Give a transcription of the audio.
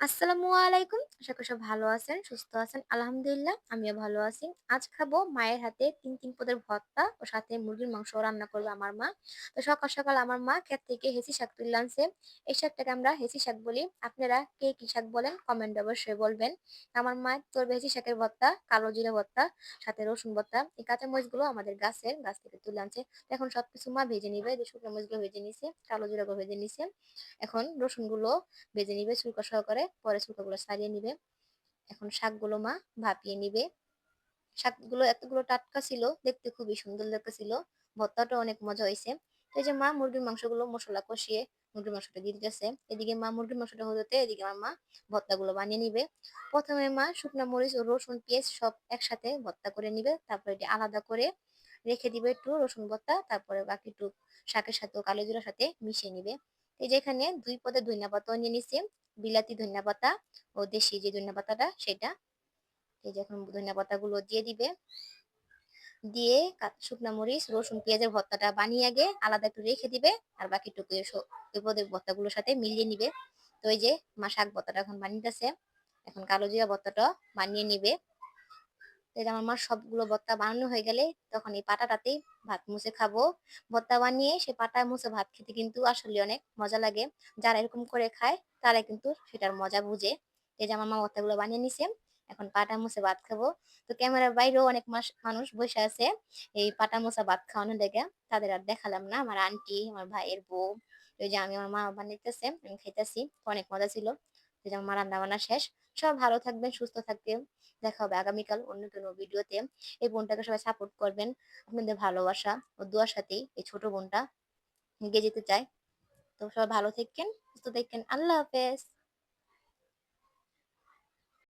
আসসালামু আলাইকুম। আশা করি সব ভালো আছেন, সুস্থ আছেন। আলহামদুলিল্লাহ, আমিও ভালো আছি। আজ খাব মায়ের হাতে তিন তিন পদের ভর্তা ও সাথে মুরগির মাংস রান্না করবে আমার মা। তো সকাল সকাল আমার মা ক্ষেত থেকে হেসি শাক তুলে আনছে। এই শাকটাকে আমরা হেসি শাক বলি। আপনারা কে কি শাক বলেন কমেন্ট অবশ্যই বলবেন। আমার মা করবে হেসি শাকের ভর্তা, কালো জিরা ভর্তা, সাথে রসুন ভর্তা। এই কাঁচা মরিচগুলো আমাদের গাছের, গাছ থেকে তুলে আনছে। এখন সবকিছু মা ভেজে নিবে। শুকনো মরিচগুলো ভেজে নিছে, কালো জিরাগুলো ভেজে নিছে। এখন রসুনগুলো ভেজে নিবে চুলকা সহকারে। পরে চুলকাগুলো সারিয়ে নিবে। এখন শাকগুলো মা ভাপিয়ে নিবে। শাকগুলো এতগুলো টাটকা ছিল, দেখতে খুবই সুন্দর লাগতেছিল। ভর্তাটা অনেক মজা হয়েছে। এই যে মা মুরগির মাংসগুলো মশলা কষিয়ে মুরগির মাংসটা দিয়ে দিতেছে। এদিকে মা মুরগির মাংসটা হতে এদিকে আমার মা ভর্তাগুলো বানিয়ে নিবে। প্রথমে মা শুকনো মরিচ ও রসুন, পেঁয়াজ সব একসাথে ভর্তা করে নিবে। তারপরে এটি আলাদা করে রেখে দিবে একটু রসুন ভর্তা। তারপরে বাকি একটু শাকের সাথে কালো জিরার সাথে মিশিয়ে নিবে। এই যে এখানে দুই পদে ধনিয়া পাতা নিয়ে নিছি। বিলাতি ধনিয়া পাতা ও দেশি যে ধনিয়া পাতাটা সেটা, এই যে এখন ধনিয়া পাতাগুলো দিয়ে দিবে। দিয়ে শুকনো মরিচ, রসুন, পেঁয়াজের ভর্তাটা বানিয়ে আগে আলাদা একটু রেখে দিবে আর বাকি বাকিটুকু ভর্তা ভর্তাগুলোর সাথে মিলিয়ে নিবে। তো এই যে মা শাক ভর্তাটা এখন বানিয়েছে এখন কালো জিরা ভর্তাটা বানিয়ে নিবে। আমার মা সবগুলো ভর্তা বানানো হয়ে গেলে তখন এই পাটাটাতেই ভাত মুছে খাব। ভর্তা বানিয়ে সে পাটা মুছে ভাত খেতে কিন্তু আসলে অনেক মজা লাগে। যারা এরকম করে খায় তারা কিন্তু সেটার মজা বুঝে। এই যে আমার মা ভর্তাগুলো বানিয়ে নিছে, এখন পাটা মুছে ভাত খাব। তো ক্যামেরার বাইরেও অনেক মাস মানুষ বসে আছে এই পাটা মুছা ভাত খাওয়ানো দেখে। তাদের আর দেখালাম না। আমার আন্টি, আমার ভাইয়ের বউ ওই যে আমি, আমার মা বানাইতেছে আমি খেতেছি অনেক মজা ছিল। যে আমার রান্না বান্না শেষ। সব ভালো থাকবেন, সুস্থ থাকবেন। দেখা হবে আগামীকাল অন্য কোনো ভিডিওতে। এই বোনটাকে সবাই সাপোর্ট করবেন। আপনাদের ভালোবাসা ও দোয়ার সাথেই এই ছোট বোনটা এগিয়ে যেতে চায়। তো সবাই ভালো থাকবেন, সুস্থ থাকবেন। আল্লাহ হাফেজ।